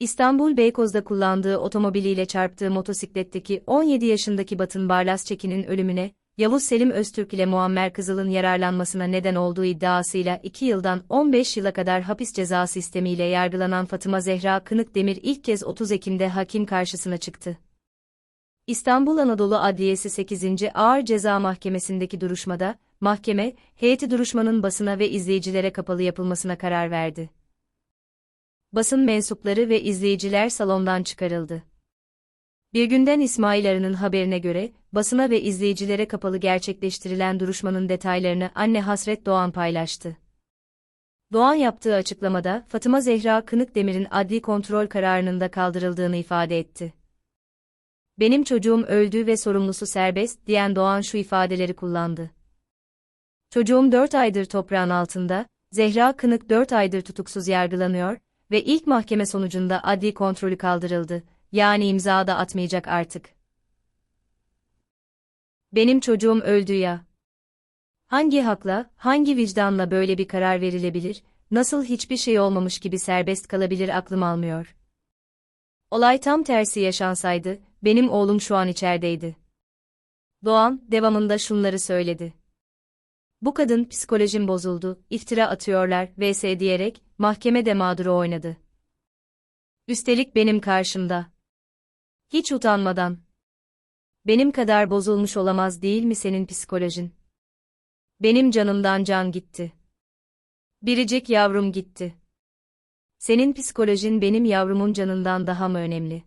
İstanbul Beykoz'da kullandığı otomobiliyle çarptığı motosikletteki 17 yaşındaki Batın Barlas Çekin'in ölümüne, Yavuz Selim Öztürk ile Muammer Kızıl'ın yararlanmasına neden olduğu iddiasıyla 2 yıldan 15 yıla kadar hapis cezası istemiyle yargılanan Fatıma Zehra Kınık Demir ilk kez 30 Ekim'de hakim karşısına çıktı. İstanbul Anadolu Adliyesi 8. Ağır Ceza Mahkemesi'ndeki duruşmada, mahkeme, heyeti duruşmanın basına ve izleyicilere kapalı yapılmasına karar verdi. Basın mensupları ve izleyiciler salondan çıkarıldı. Bir günden İsmail Arı'nın haberine göre, basına ve izleyicilere kapalı gerçekleştirilen duruşmanın detaylarını anne Hasret Doğan paylaştı. Doğan yaptığı açıklamada, Fatıma Zehra Kınıkdemir'in adli kontrol kararının da kaldırıldığını ifade etti. Benim çocuğum öldü ve sorumlusu serbest, diyen Doğan şu ifadeleri kullandı. Çocuğum 4 aydır toprağın altında, Zehra Kınık 4 aydır tutuksuz yargılanıyor ve ilk mahkeme sonucunda adli kontrolü kaldırıldı, yani imza da atmayacak artık. Benim çocuğum öldü ya. Hangi hakla, hangi vicdanla böyle bir karar verilebilir, nasıl hiçbir şey olmamış gibi serbest kalabilir aklım almıyor. Olay tam tersi yaşansaydı, benim oğlum şu an içerideydi. Doğan, devamında şunları söyledi. Bu kadın psikolojim bozuldu, iftira atıyorlar, vs diyerek, mahkemede mağduru oynadı. Üstelik benim karşımda. Hiç utanmadan. Benim kadar bozulmuş olamaz değil mi senin psikolojin? Benim canımdan can gitti. Biricik yavrum gitti. Senin psikolojin benim yavrumun canından daha mı önemli?